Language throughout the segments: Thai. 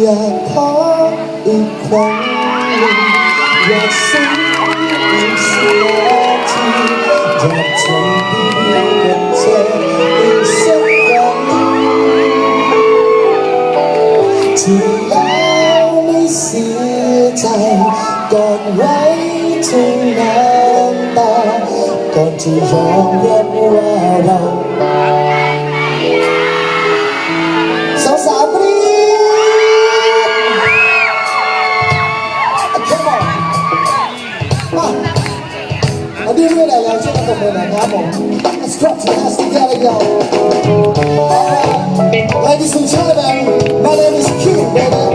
อยากขออีกครั้งหนึ่งอยากซึ้ง ไว้ทุกน้ำตาก่อนที่ยอมรับว่าเรา สาวสาวๆกรี๊ดเข้ามามาเอาดีด้วยเลยเราช่วยกันตบมือหน่อยครับผม Let's clap your hands together yo Alright. Ladies and gentlemen my name is Q baby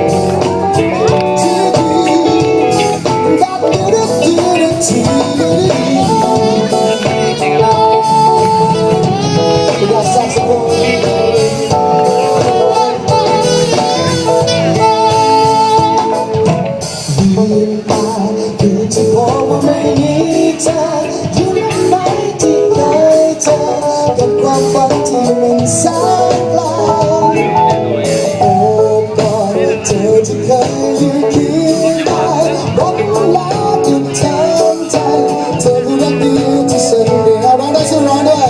ความฝันที่มันสนไกลโอ้ก่อนเธอที่เคยอยู่เคียงกายบอกและหยุดทำใจ เธอคือรักดีที่ฉันได้เอาร้องได้สิร้องด้ว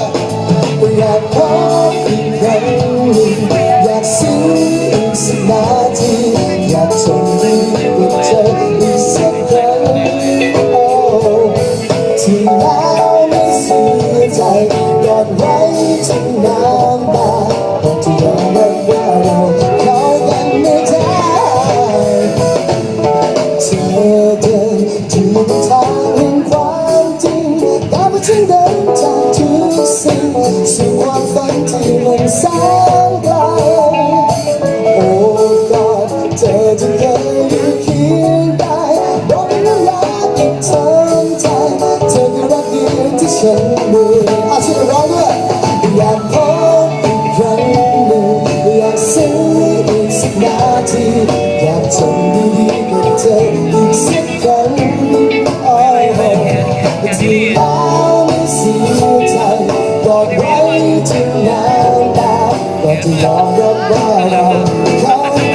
ยอยากพบอีกครั้งหนึ่งอยากซึ้งอีกสักนา จากทุกสิ่งสู่ความฝันที่มันแสนไกลโอกอดเธอจะเคยอยู่เคียงกายบอกเวลาเก็บเธอใจเธอคือรักเดียวที่ฉันมีอาชีพร้องด้วยอยากพบอีกครั้งหนึ่งอยากซึ้งอีกสักนาทีอยากทำดีๆกับเธออีกสักครั้งโอ้ยที่ ไว้ถึงน้ำตาก่อนที่ยอมรับว่าเราเข้า